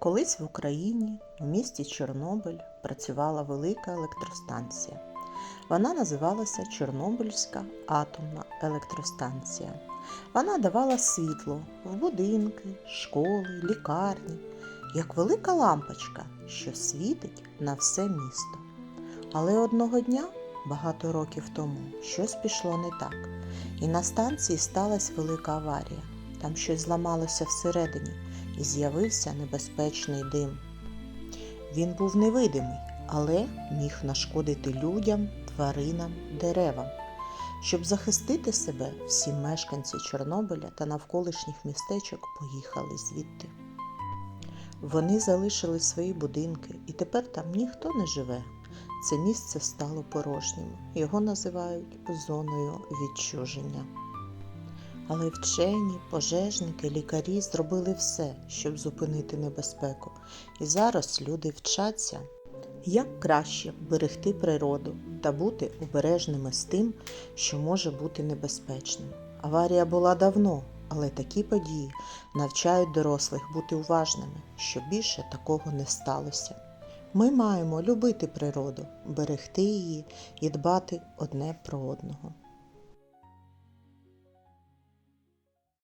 Колись в Україні, в місті Чорнобиль, працювала велика електростанція. Вона називалася Чорнобильська атомна електростанція. Вона давала світло в будинки, школи, лікарні, як велика лампочка, що світить на все місто. Але одного дня, багато років тому, щось пішло не так, і на станції сталася велика аварія. Там щось зламалося всередині і з'явився небезпечний дим. Він був невидимий, але міг нашкодити людям, тваринам, деревам. Щоб захистити себе, всі мешканці Чорнобиля та навколишніх містечок поїхали звідти. Вони залишили свої будинки, і тепер там ніхто не живе. Це місце стало порожнім. Його називають зоною відчуження. Але вчені, пожежники, лікарі зробили все, щоб зупинити небезпеку. І зараз люди вчаться, як краще берегти природу та бути обережними з тим, що може бути небезпечним. Аварія була давно, але такі події навчають дорослих бути уважними, щоб більше такого не сталося. Ми маємо любити природу, берегти її і дбати одне про одного.